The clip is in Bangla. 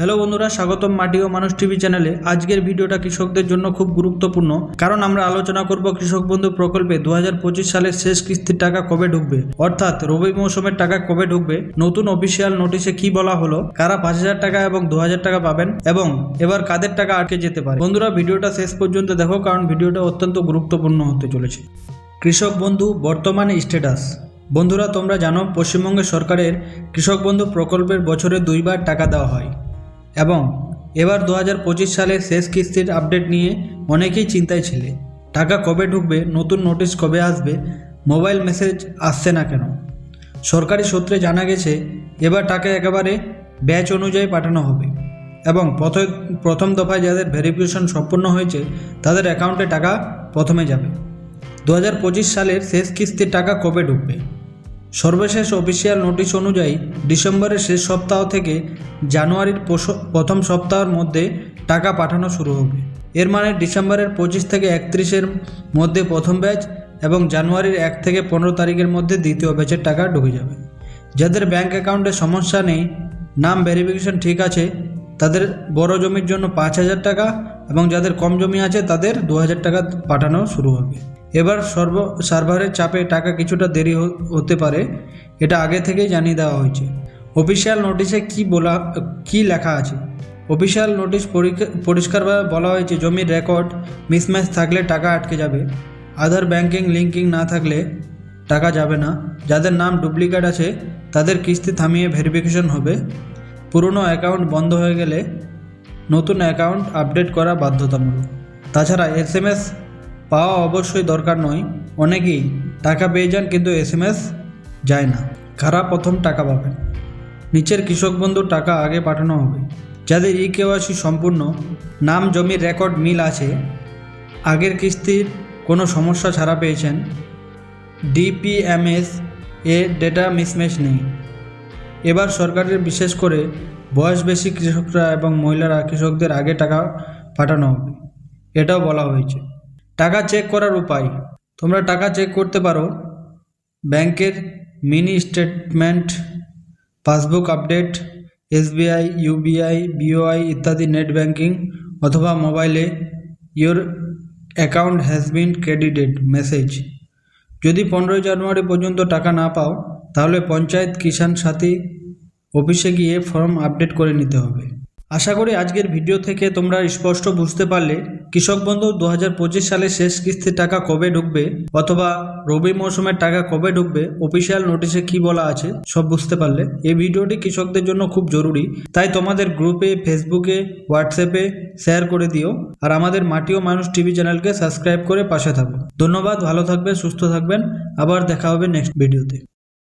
হ্যালো বন্ধুরা, স্বাগতম মাটি ও মানুষ টিভি চ্যানেলে। আজকের ভিডিওটা কৃষকদের জন্য খুব গুরুত্বপূর্ণ, কারণ আমরা আলোচনা করব কৃষক বন্ধু প্রকল্পে দু হাজার পঁচিশ সালের শেষ কিস্তির টাকা কবে ঢুকবে। অর্থাৎ রবি মৌসুমের টাকা কবে ঢুকবে, নতুন অফিসিয়াল নোটিশে কি বলা হলো, কারা পাঁচ হাজার টাকা এবং দু হাজার টাকা পাবেন, এবং এবার কাদের টাকা আটকে যেতে পারে। বন্ধুরা, ভিডিওটা শেষ পর্যন্ত দেখো, কারণ ভিডিওটা অত্যন্ত গুরুত্বপূর্ণ হতে চলেছে। কৃষক বন্ধু, বর্তমানে স্ট্যাটাস বন্ধুরা, তোমরা জানো পশ্চিমবঙ্গের সরকারের কৃষক বন্ধু প্রকল্পের বছরে দুইবার টাকা দেওয়া হয়। এবং এবার দু হাজার পঁচিশ সালের শেষ কিস্তির আপডেট নিয়ে অনেকেই চিন্তায় ছিলে। টাকা কবে ঢুকবে, নতুন নোটিশ কবে আসবে, মোবাইল মেসেজ আসছে না কেন? সরকারি সূত্রে জানা গেছে, এবার টাকা একেবারে ব্যাচ অনুযায়ী পাঠানো হবে এবং প্রথম দফায় যাদের ভেরিফিকেশন সম্পূর্ণ হয়েছে, তাদের অ্যাকাউন্টে টাকা প্রথমে যাবে। দু হাজার পঁচিশ সালের শেষ কিস্তির টাকা কবে ঢুকবে? সর্বশেষ অফিসিয়াল নোটিশ অনুযায়ী ডিসেম্বরের শেষ সপ্তাহ থেকে জানুয়ারির প্রথম সপ্তাহের মধ্যে টাকা পাঠানো শুরু হবে। এর মানে ডিসেম্বরের পঁচিশ থেকে একত্রিশের মধ্যে প্রথম ব্যাচ এবং জানুয়ারির এক থেকে পনেরো তারিখের মধ্যে দ্বিতীয় ব্যাচের টাকা ঢুকে যাবে। যাদের ব্যাংক অ্যাকাউন্টে সমস্যা নেই, নাম ভেরিফিকেশন ঠিক আছে, তাদের বড় জমির জন্য পাঁচ হাজার টাকা এবং যাদের কম জমি আছে তাদের দু হাজার টাকা পাঠানো শুরু হবে। এবার সর্ব, সার্ভারের চাপে টাকা কিছুটা দেরি হতে পারে, এটা আগে থেকেই জানিয়ে দেওয়া হয়েছে। অফিসিয়াল নোটিশে কি বলা, কি লেখা আছে? অফিসিয়াল নোটিশ পরিষ্কারভাবে বলা হয়েছে, জমির রেকর্ড মিসম্যাচ থাকলে টাকা আটকে যাবে। আধার ব্যাংকিং লিঙ্কিং না থাকলে টাকা যাবে না। যাদের নাম ডুপ্লিকেট আছে, তাদের কিস্তি থামিয়ে ভেরিফিকেশন হবে। পুরনো অ্যাকাউন্ট বন্ধ হয়ে গেলে নতুন অ্যাকাউন্ট আপডেট করা বাধ্যতামূলক। তাছাড়া এস এম এস পাওয়া অবশ্যই দরকার নয়। অনেকেই টাকা পেয়ে যান কিন্তু এস এম এস যায় না। কারা প্রথম টাকা পাবেন। নিচের কৃষক বন্ধুর টাকা আগে পাঠানো হবে। যাদের ই কেওয়াসি সম্পূর্ণ, নাম জমির রেকর্ড, মিল আছে, আগের কিস্তির কোনো সমস্যা ছাড়া পেয়েছেন। ডিপিএমএস এ ডেটা মিসম্যাচ নেই। এবার সরকারের বিশেষ করে বয়স বেশি কৃষকরা এবং মহিলারা কৃষকদের আগে টাকা পাঠানো হবে। এটাও বলা হয়েছে। টাকা চেক করার উপায়। তোমরা টাকা চেক করতে পারো। ব্যাংকের mini statement passbook update SBI UBI BOI ইত্যাদি নেট ব্যাংকিং অথবা মোবাইলে your account has been credited message যদি পনেরোই জানুয়ারি পর্যন্ত টাকা না পাও, তাহলে পঞ্চায়েত কিষাণ সাথী অফিসে গিয়ে ফর্ম আপডেট করে নিতে হবে। আশা করি আজকের ভিডিও থেকে তোমরা স্পষ্ট বুঝতে পারলে কৃষক বন্ধু দু সালে শেষ কিস্তির টাকা কবে ঢুকবে অথবা রবি মৌসুমের টাকা কবে ঢুকবে অফিসিয়াল নোটিশে কি বলা আছে সব বুঝতে পারলে। এই ভিডিওটি কৃষকদের জন্য খুব জরুরি, তাই তোমাদের গ্রুপে, ফেসবুকে, হোয়াটসঅ্যাপে শেয়ার করে দিও আর আমাদের মাটি ও মানুষ টিভি চ্যানেলকে সাবস্ক্রাইব করে পাশে থাকো। ধন্যবাদ, ভালো থাকবেন, সুস্থ থাকবেন, আবার দেখা হবে নেক্সট ভিডিওতে